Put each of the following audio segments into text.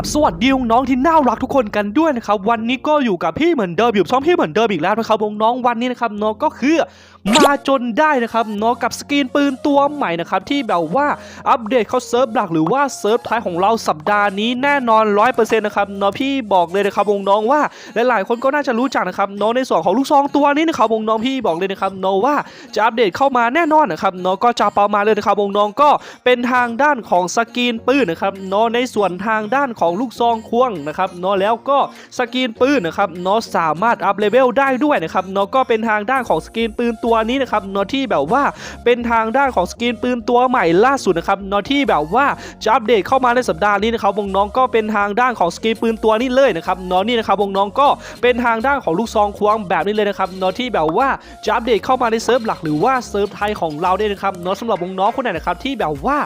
ราบสวัสดีน้องที่น่ารักทุกคนกันด้วยนะครับวันนี้ก็อยู่กับพี่เหมือนเดิมอยู่ช่องพี่เหมือนเดิมอีกแล้วนะครับน้องวันนี้นะครับน้องก็คือ มาจนได้นะครับเน้องกับสกรีนปืนตัวใหม่นะครับที่แบบว่าอัปเดตเข้าเซิร์ฟหลักหรือว่าเซิร์ฟท้ายของเราสัปดาห์นี้แน่นอน 100%นะครับเน้องพี่บอกเลยนะครับน้องว่าหลายๆคนก็น่าจะรู้จักนะครับเน้องในส่วนของลูกซองตัวนี้นะครับน้องพี่บอกเลยนะครับเน้องว่าจะอัปเดตเข้ามาแน่นอนนะครับเน้องก็จะประมาณเลยนะครับน้องก็เป็นทางด้านของสกรีนปืนนะครับเน้องในส่วนทางด้านของลูกซองควงนะครับเน้องแล้วก็สกรีนปืนนะครับเน้องสามารถอัพเลเวลได้ด้วยนะครับเน้องก็เป็นทางด้านของสกรีนปืนตัวนี้นะครับนอที่แบบว่าเป็นทางด้านของสกินปืนตัวใหม่ล่าสุดนะครับนอที่แบบว่าจะอัปเดตเข้ามาในสัปดาห์นี้นะครับวงน้องก็เป็นทางด้านของสกรีนปืนตัวนี้เลยนะครับนอนี่นะครับวงน้องก็เป็นทางด้านของลูกซองควงแบบนี้เลยนะครับนอที่แบบว่าจะอัปเดตเข้ามาในเซิร์ฟหลักหรือว่าเซิร์ฟไทยของเราได้นะครับนอสำหรับวงน้องคนไหนนะครับที่แบบว่า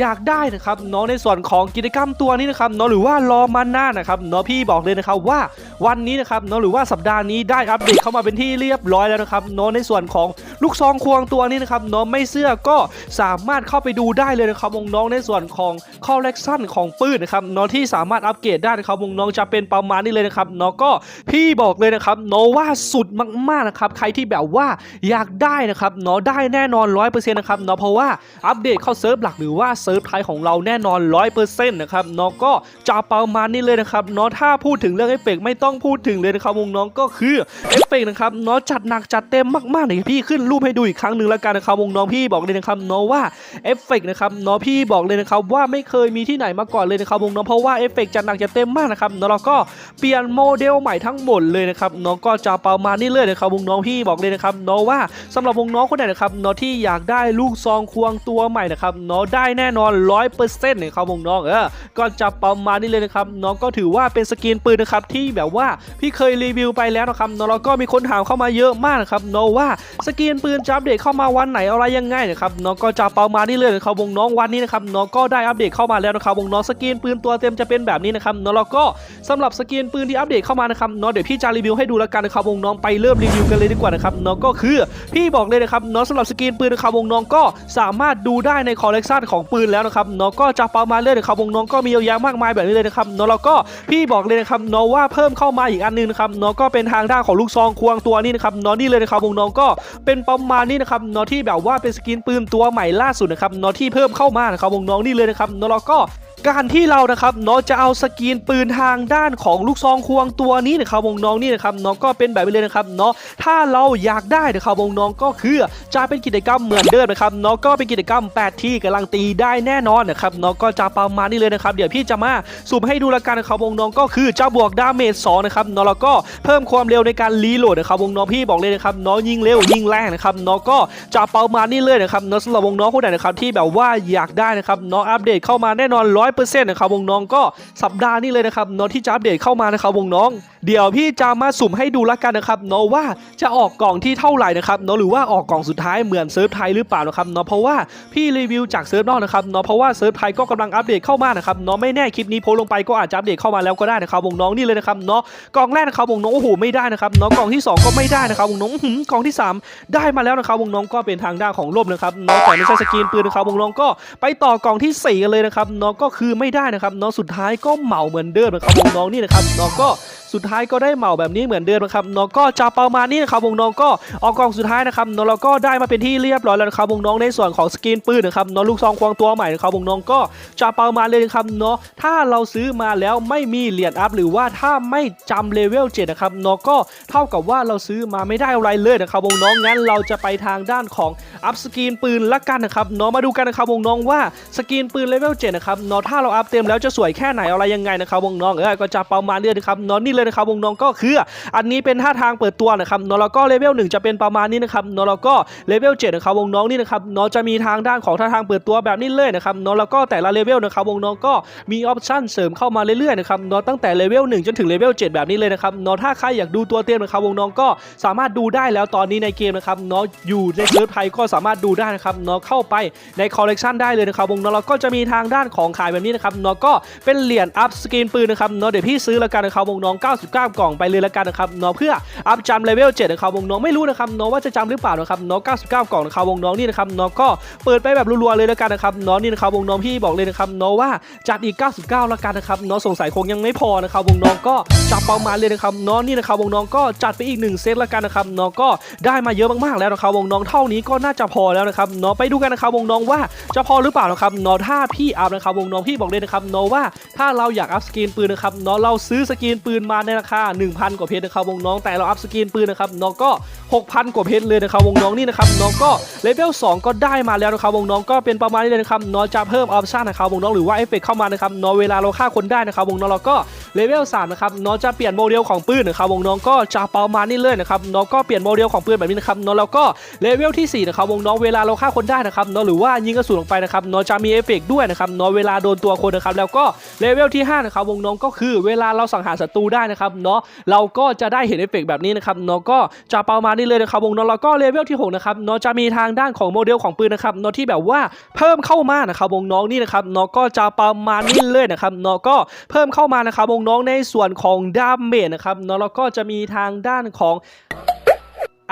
อยากได้นะครับเน้องในส่วนของกิจกรรมตัวนี้นะครับเน้องหรือว่ารอมานานนะครับเน้องพี่บอกเลยนะครับว่าวันนี้นะครับเน้องหรือว่าสัปดาห์นี้ได้อัปเดตเข้ามาเป็นที่เรียบร้อยแล้วนะครับเน้องในส่วนของลูกซองควงตัวนี้นะครับเน้องไม่เสื้อก็สามารถเข้าไปดูได้เลยนะครับวงน้องในส่วนของคอลเลกชันของปืนนะครับเน้องที่สามารถอัปเกรดได้นะครับวงน้องจะเป็นประมาณนี้เลยนะครับเน้องก็พี่บอกเลยนะครับเน้องว่าสุดมากๆนะครับใครที่แบบว่าอยากได้นะครับเน้องได้แน่นอน100%นต์นะครับเน้องเพราะว่าอัปเดตเข้าเซิร์ฟหลักหรือว่าเซิร์ฟไทยของเราแน่นอน 100%นะครับน้องก็จะประมาณนี้เลยนะครับเนาะถ้าพูดถึงเรื่องเอฟเฟกต์ไม่ต้องพูดถึงเลยนะครับวงน้องก็คือเอฟเฟกต์นะครับเนาะจัดหนักจัดเต็มมากๆเลยพี่ขึ้นรูปให้ดูอีกครั้งหนึ่งแล้วกันนะครับวงน้องพี่บอกเลยนะครับเนาะว่าเอฟเฟกต์นะครับเนาะพี่บอกเลยนะครับว่าไม่เคยมีที่ไหนมาก่อนเลยนะครับวงน้องเพราะว่าเอฟเฟกต์จัดหนักจัดเต็มมากนะครับเนาะเราก็เปลี่ยนโมเดลใหม่ทั้งหมดเลยนะครับเนาะก็จะประมาณนี้เลยนะครับวงน้องพี่บอกเลยนะครับเนาะว่าสำหรับวงน้องคนไหนนะครับเนาะที่อยากได้ลูกซองควงตัวใหม่นะครับเนาะได้แน่นอน 100%นะครับวงน้องเออก็จะประมาณนี้เลยนะครับน้องก็ถือว่าเป็นสกรีนปืนนะครับที่แบบว่าพี่เคยรีวิวไปแล้วนะครับนาะแล้วก็มีคนถามเข้ามาเยอะมากนะครับเนาะว่าสกรีนปืนจะอัปเดตเข้ามาวันไหนอะไรยังไงนะครับเนาะก็จะประมาณนี้เลยนะครับวงน้องวันนี้นะครับเนาะก็ได้อัปเดตเข้ามาแล้วนะครับวงน้องสกรีนปืนตัวเต็มจะเป็นแบบนี้นะครับนาะแล้วก็สำหรับสกรีนปืนที่อัปเดตเข้ามานะครับเนาะเดี๋ยวพี่จะรีวิวให้ดูแล้วกันนะครับวงน้องไปเริ่มรีวิวกันเลยดีกว่านะครับเนาะก็คือพี่บอกเลยนะครับเนาะสำหรับสกรีนปืนนะครับวงน้องก็สามารถดูได้ในคอลเลกชันของปืนแล้วนะครับเนาะก็จะปามาเรื่อยนะครับวงน้องก็มีเยอะแยะมากมายแบบนี้เลยนะครับนาะแล้วก็พี่บอกเลยนะครับเนาะว่าเพิ่มเข้ามาอีกอันหนึงนะครับเนาะก็เป็นทางด้านของลูกซองควงตัวนี้นะครับเนาะนี่เลยนะครับวงน้องก็เป็นประมาณนี้นะครับเนาะที่แบบว่าเป็นสกินปืนตัวใหม่ล่าสุดนะครับเนาะที่เพิ่มเข้ามานะครับวงน้องนี่เลยนะครับนาะแล้วก็ การที่เรานะครับเนาะจะเอาสกรีนปืนทางด้านของลูกซองควงตัวนี้นะครับวงน้องนี่นะครับเนาะก็เป็นแบบนี้เลยนะครับเนาะถ้าเราอยากได้นะครับวงน้องก็คือจะเป็นกิจกรรมเหมือนเดิมนะครับเนาะก็เป็นกิจกรรม 8 ที่กำลังตีได้แน่นอนนะครับเนาะก็จะประมาณนี้เลยนะครับเดี๋ยวพี่จะมาสุ่มให้ดูละกันนะครับวงน้องก็คือจะบวกดาเมจ2นะครับเนาะแล้วก็เพิ่มความเร็วในการรีโหลดนะครับวงน้องพี่บอกเลยนะครับเนาะยิงเร็วยิงแรงนะครับเนาะก็จะประมาณนี้เลยนะครับเนาะสำหรับวงน้องคนไหนนะครับที่แบบว่าอยากได้นะครับเนาะอัปเดตเข้ามาแน่นอน100%นะครับวงน้องก็สัปดาห์นี้เลยนะครับนอตที่จะอัปเดตเข้ามานะครับวงน้อง เดี๋ยวพี่จะมาสุ่มให้ดูละกันนะครับเนาะว่าจะออกกล่องที่เท่าไหร่นะครับเนาะหรือว่าออกกล่องสุดท้ายเหมือนเซิร์ฟไทยหรือเปล่านะครับเนาะเพราะว่าพี่รีวิวจากเซิร์ฟนอกนะครับเนาะเพราะว่าเซิร์ฟไทยก็กำลังอัปเดตเข้ามานะครับเนาะไม่แน่คลิปนี้โพสต์ลงไปก็อาจจะอัปเดตเข้ามาแล้วก็ได้นะครับวงน้องนี่เลยนะครับเนาะกล่องแรกนะครับวงน้องโอ้โหไม่ได้นะครับเนาะกล่องที่สองก็ไม่ได้นะครับวงน้องหือกล่องที่สามได้มาแล้วนะครับวงน้องก็เป็นทางด้านของร่มนะครับเนาะแต่ไม่ใช่สกีนปืนนะครับวงน้องก็ไปต่อกล่องที่สี่กันเลยนะครับเนาะก็คือไม่ได้นะครับเนาะสุดท้ายก็เหมาเหมือนเดิมนะครับวงน้องนี่นะครับเนาะก็ สุดท้ายก็ได้เหมาแบบนี้เหมือนเดิมนะครับน้องก็จะประมาณนี้นะครับวงน้องก็ออกกองสุดท้ายนะครับน้องเราก็ได้มาเป็นที่เรียบร้อยแล้วนะครับวงน้องในส่วนของสกินปืนนะครับน้องลูกซองควงตัวใหม่นะครับวงน้องก็จะประมาณเลยนะครับเนาะถ้าเราซื้อมาแล้วไม่มีเหรียญอัพหรือว่าถ้าไม่จำเลเวล7นะครับน้องก็เท่ากับว่าเราซื้อมาไม่ได้อะไรเลยนะครับวงน้องงั้นเราจะไปทางด้านของ อัพสกินปืนละกันนะครับเนาะมาดูกันนะครับวงน้องว่าสกินปืนเลเวล7นะครับเนาะถ้าเราอัพเต็มแล้วจะสวยแค่ไหนอะไรยังไงนะครับวงน้องเออก็จะประมาณนี้นะครับเนาะนี่เลยนะครับวงน้องก็คืออันนี้เป็นท่าทางเปิดตัวนะครับเนาะแล้วก็เลเวล1จะเป็นประมาณนี้นะครับเนาะแล้วก็เลเวล7นะครับวงน้องนี่นะครับเนาะจะมีทางด้านของท่าทางเปิดตัวแบบนี้เลยนะครับเนาะแล้วก็แต่ละเลเวลนะครับวงน้องก็มีออปชั่นเสริมเข้ามาเรื่อยๆนะครับเนาะตั้งแต่เลเวล1จนถึงเลเวล7แบบนี้เลยนะครับเนาะถ้าใครอยากดูตัวเต็มนะครับวงน้องก็สามารถดูได้แล้วตอนนี้ในเกมนะครับเนาะอยู่ในเซิร์ฟไทยก็สามารถดูได้นะครับเนาะเข้าไปในคอลเลกชันได้เลยนะครับวงน้องแล้วก็จะมีทางด้านของขายแบบนี้นะครับเนาะก็เป็นเหรียญอัพสกินปืนนะครับเนาะเดี๋ยวพี่ซื้อแล้วกันนะครับวงน้อง 99 กล่องไปเลยละกันนะครับเนาะเพื่ออัพจำเลเวล7นะครับวงน้องไม่รู้นะครับเนาะว่าจะจำหรือเปล่านะครับเนาะ99 กล่องนะครับวงน้องนี่นะครับเนาะก็เปิดไปแบบรัวๆเลยละกันนะครับเนาะนี่นะครับวงน้องพี่บอกเลยนะครับเนาะว่าจัดอีก 99ละกันนะครับเนาะสงสัยคงยังไม่พอนะครับวงน้องก็จับประมาณเลยนะครับเนาะนี่นะครับวงน้องก็จัดไปอีกหนึ่งเซตละกันนะครับเนาะก็ได้มาเยอะมากๆแล้วนะครับวงน้องเท่านี้ก็น่าจะพอแล้วนะครับเนาะไปดูกันนะครับวงน้องว่าจะพอหรือเปล่านะครับเนาะถ้าพี่อัพนะครับวงน้องพี่บอกเลยนะครับเนาะว่าถ้าเราอยากอัพสกินปืนนะครับเนาะเราซื้อสกินปืนมาในราคา 1,000 กว่าเพชรนะครับวงน้องแต่เราอัพสกินปืนนะครับเนาะก็ 6,000 กว่าเพชรเลยนะครับวงน้องนี่นะครับเนาะก็เลเวล2ก็ได้มาแล้วนะครับวงน้องก็เป็นประมาณนี้เลยนะครับเนาะจะเพิ่มออปชั่นนะครับวงน้องหรือว่าเอฟเฟกเข้ามานะครับเนาะเวลาเราฆ่าคนได้นะครับวงน้องเราก็ เลเวล3นะครับเนาะจะเปลี่ยนโมเดลของปืนนะครับวงน้องก็จะประมาณนี้เลยนะครับเนาะก็เปลี่ยนโมเดลของปืนแบบนี้นะครับเนาะแล้วก็เลเวลที่สี่นะครับวงน้องเวลาเราฆ่าคนได้นะครับเนาะหรือว่ายิงกระสุนออกไปนะครับเนาะจะมีเอฟเฟกด้วยนะครับเนาะเวลาโดนตัวคนนะครับแล้วก็เลเวลที่ห้านะครับวงน้องก็คือเวลาเราสังหารศัตรูได้นะครับเนาะเราก็จะได้เห็นเอฟเฟกแบบนี้นะครับเนาะก็จะประมาณนี้เลยนะครับวงน้องแล้วก็เลเวลที่หกนะครับเนาะจะมีทางด้านของโมเดลของปืนนะครับเนาะที่แบบว่าเพิ่มเข้ามานะครับวงน้องนี่นะครับเนาะก็จะประมาณนี้เลยนะครับเนาะก็เพิ่มเข้ามานะครับวงน้องในส่วนของดาเมจนะครับเนาะแล้วก็จะมีทางด้านของ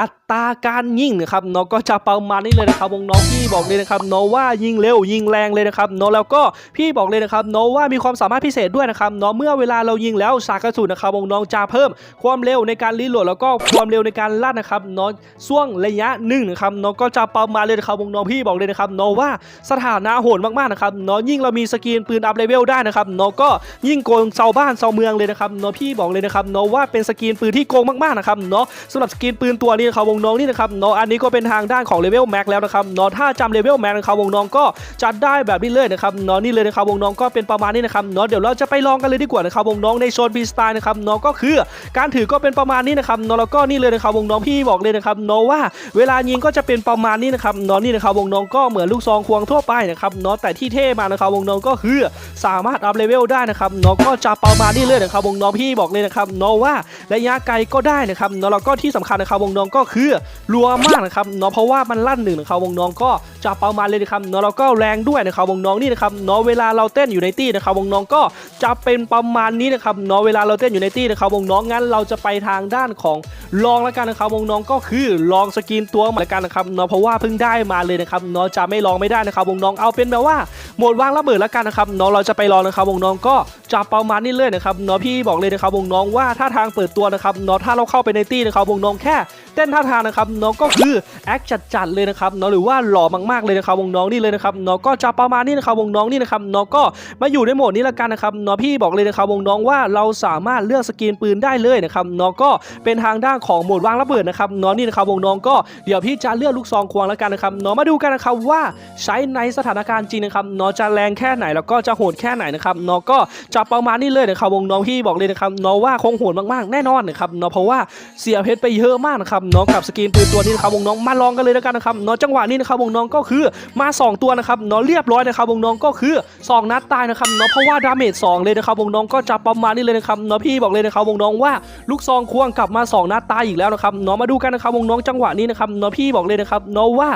อัตราการยิงนะครับเนาะก็จะประมาณนี้เลยนะครับวงน้องพี่บอกเลยนะครับเนาะว่ายิงเร็วยิงแรงเลยนะครับเนาะแล้วก็พี่บอกเลยนะครับเนาะว่ามีความสามารถพิเศษด้วยนะครับเนาะเมื่อเวลาเรายิงแล้วสากกระสุนนะครับวงน้องจะเพิ่มความเร็วในการรีโหลดแล้วก็ความเร็วในการลั่นนะครับเนาะช่วงระยะหนึ่งนะครับเนาะก็จะประมาณเลยนะครับวงน้องพี่บอกเลยนะครับเนาะว่าสถานะโหดมากๆนะครับเนาะยิ่งเรามีสกินปืนอัพเลเวลได้นะครับเนาะก็ยิ่งโกงเซาบ้านเซาเมืองเลยนะครับเนาะพี่บอกเลยนะครับเนาะว่าเป็นสกินปืนที่โกงมากๆนะครับเนาะสำหรับสกินปืนตัวนี้นะครับวงน้องนี่นะครับเนาะอันนี้ก็เป็นทางด้านของเลเวลแม็กแล้วนะครับเนาะถ้าจำเลเวลแม็กนะครับวงน้องก็จัดได้แบบนี้เลยนะครับเนาะนี่เลยนะครับวงน้องก็เป็นประมาณนี้นะครับเนาะเดี๋ยวเราจะไปลองกันเลยดีกว่านะครับวงน้องในโซนบีสไตล์นะครับเนาะก็คือการถือก็เป็นประมาณนี้นะครับเนาะแล้วก็นี่เลยนะครับวงน้องพี่บอกเลยนะครับเนาะว่าเวลายิงก็จะเป็นประมาณนี้นะครับเนาะนี่นะครับวงน้องก็เหมือนลูกซองควงทั่วไปนะครับเนาะแต่ที่เท่มานะครับวงน้องก็คือสามารถอัพเลเวลได้นะครับเนาะก็จะประมาณนี้เลยนะครับวงน้องพี่บอกเลยนะครับเนาะว่าระยะไกลก็ได้นะครับเนาะแล้วก็ที่สำคัญนะครับวงน้องก็็คือรัวมากนะครับเนาะเพราะว่ามันลั่นหนึ่งนะครับวงน้องก็จะประมาณเลยนะครับเนาะแล้วก็แรงด้วยนะครับวงน้องนี่นะครับเนาะเวลาเราเต้นอยู่ในตี้นะครับวงน้องก็จะเป็นประมาณนี้นะครับเนาะเวลาเราเต้นอยู่ในตี้นะครับวงน้องงั้นเราจะไปทางด้านของลองแล้วกันนะครับวงน้องก็คือลองสกินตัวใหม่แล้วกันนะครับเนาะเพราะว่าเพิ่งได้มาเลยนะครับเนาะจะไม่ลองไม่ได้นะครับวงน้องเอาเป็นแบบว่า หมดวางระเบิดแล้วกันนะครับเนาะเราจะไปลอนะครับวงน้องก็จะประมานี้เลยนะครับเนาะพี่บอกเลยนะครับวงน้องว่าถ้าทางเปิดตัวนะครับเนาะถ้าเราเข้าไปในตี้นะครับวงน้องแค่เต้นท่าทางนะครับน้องก็คือแอคจัดๆเลยนะครับเนาะหรือว่าหล่อมากๆเลยนะครับวงน้องนี่เลยนะครับเนาะก็จะประมานี้นะครับวงน้องนี่นะครับเนาะก็มาอยู่ในโหมดนี้ละกันนะครับเนาะพี่บอกเลยนะครับวงน้องว่าเราสามารถเลือกสกรีนปืนได้เลยนะครับเนาะก็เป็นทางด้านของโหมดวางระเบิดนะครับเนาะนี่นะครับวงน้องก็เดี๋ยวพี่จะเลือกลูกซองควงแล้วกันนะครับเนาะมาดูกันนะครับว่าใช้ในสถานการณ์จริงนะครับเนาะจะแรงแค่ไหนแล้วก็จะโหดแค่ไหนนะครับเนาะก็จะประมาณนี้เลยนะครับวงน้องพี่บอกเลยนะครับเนาะว่าคงโหดมากๆแน่นอนนะครับเนาะเพราะว่าเสียเพชรไปเยอะมากนะครับเนาะกับสกรีนปืนตัวนี้นะครับวงน้องมาลองกันเลยแล้วกันนะครับเนาะจังหวะนี้นะครับวงน้องก็คือมา 2 ตัวนะครับเนาะเรียบร้อยนะครับวงน้องก็คือ 2 นัดตายนะครับเนาะเพราะว่าดาเมจ2เลยนะครับวงน้องก็จะประมาณนี้เลยนะครับเนาะพี่บอกเลยนะครับวงน้องว่าลูกซองควงกลับมา 2 นัดตายอีกแล้วนะครับเนาะมาดูกันนะครับวงน้องจังหวะนี้นะครับเนาะพี่บอกเลยนะครับเนาะว่า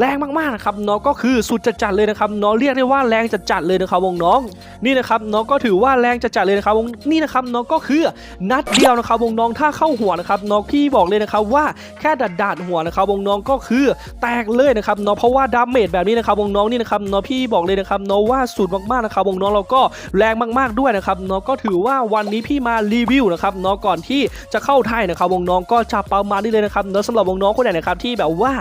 แรงมากๆนะครับเนาะก็คือสุดจัดๆเลยนะครับเนาะเรียกได้ว่าแรงจัดๆเลยนะครับวงน้องนี่นะครับเนาะก็ถือว่าแรงจัดๆเลยนะครับวงนี่นะครับเนาะก็คือนัดเดียวนะครับวงน้องถ้าเข้าหัวนะครับเนาะพี่บอกเลยนะครับว่าแค่ดัดดาดๆหัวนะครับวงน้องก็คือแตกเลยนะครับเนาะเพราะว่าดาเมจแบบนี้นะครับวงน้องนี่นะครับเนาะพี่บอกเลยนะครับเนาะว่าสุดมากๆนะครับวงน้องเราก็แรงมากๆด้วยนะครับเนาะก็ถือว่าวันนี้พี่มารีวิวนะครับเนาะก่อนที่จะเข้าไทยนะครับวงน้องก็จะประมาณนี้เลยนะครับเนาะสำหรับวงน้องคนไหนนะครับที่แบบว่า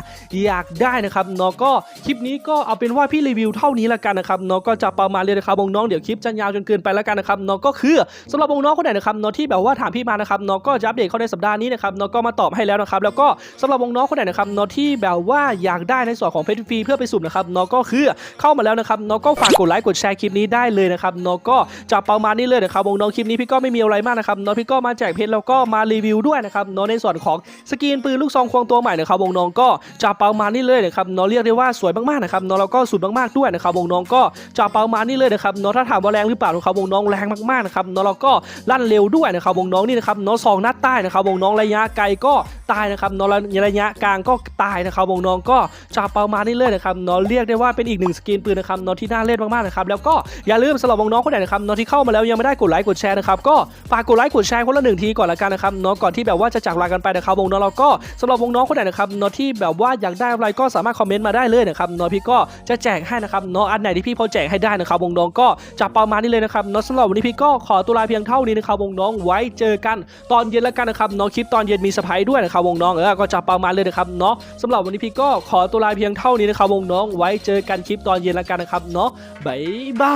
อยากได้นะครับเนาะก็คลิปนี้ก็เอาเป็นว่าพี่รีวิวเท่านี้ละกันนะครับเนาะก็จะประมาณเลยนะครับวงน้องเดี๋ยวคลิปจะยาวจนเกินไปล้วกันนะครับเนาะก็คือสำหรับวงน้องคนไหนนะครับเนาะที่แบบว่าถามพี่มานะครับเนาะก็จะอัปเดตเขาในสัปดาห์นี้นะครับเนาะก็มาตอบให้แล้วนะครับ แล้วก็สำหรับวงน้องคนไหนนะครับเนาะที่แบบว่าอยากได้ในส่วนของเพชรฟรีเพื่อไปสุ่มนะครับเนาะก็คือเข้ามาแล้วนะครับเนาะก็ฝากกดไลค์กดแชร์คลิปนี้ได้เลยนะครับเนาะก็จะประมาณนี้เลยนะครับวงน้องคลิปนี้พี่ก็ไม่มีอะไรมากนะครับเนาะพี่ก็มาแจกเพชรแล้วก็มารีวิวด้วยนะครับเนาะในส่วนของสกีนปืนลูกซองควงตัวใหม่นะครับวงน้องก็จะประมาณนี้เลยนะครับเนาะเรียกได้ว่าสวยมากๆนะครับเนาะแล้วก็สุดมากๆด้วยนะครับวงน้องก็จะประมาณนี้เลยนะครับเนาะถ้าถามว่าแรงหรือเปล่านะครับวงน้องแรงมากๆนะครับเนาะเราก็ลั่นเร็วด้วยนะครับวงน้องนี่นะครับเนาะสองนัดใต้นะครับวงน้องระยะไกลก็ตายนะครับเนาะระยะกลางก็ตายนะครับวงน้องก็จะประมาณนี้เลยนะครับเนาะเรียกได้ว่าเป็นอีกหนึ่งสกินปืนนะครับเนาะที่น่าเล่นมากๆนะครับแล้วก็อย่าลืมสำหรับวงน้องคนไหนนะครับเนาะที่เข้ามาแล้วยังไม่ได้กดไลค์กดแชร์นะครับก็ฝากกดไลค์กดแชร์คนละหนึ่งทีก่อนละกันนะครับเนาะก่อนที่แบบว่าจะจากลากันไปนะครับวงน้องเราก็สำหรับวงน้องคนไหนนะครับเนาะที่แบบว่าอยากได้อะไรก็สามารถคอมเมนต์มาได้เลยนะครับเนาะพี่ก็จะแจกให้นะครับเนาะอันไหนที่พี่พอแจกให้ได้นะครับวงน้องก็จะประมาณนี้เลยนะครับเนาะสำหรับวันนี้พี่ก็ขอตัวลาเพียงเท่านี้นะครับวงน้องไว้เจอกันตอนเย็นแล้วกันนะครับเนาะคลิปตอนเย็นมีสไพรส์ด้วยนะครับวงน้องเออก็จะประมาณเลยนะครับเนาะสำหรับวันนี้พี่ก็ขอตัวลาเพียงเท่านี้นะครับวงน้องไว้เจอกันคลิปตอนเย็นแล้วกันนะครับเนาะบ๊ายบา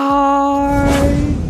ย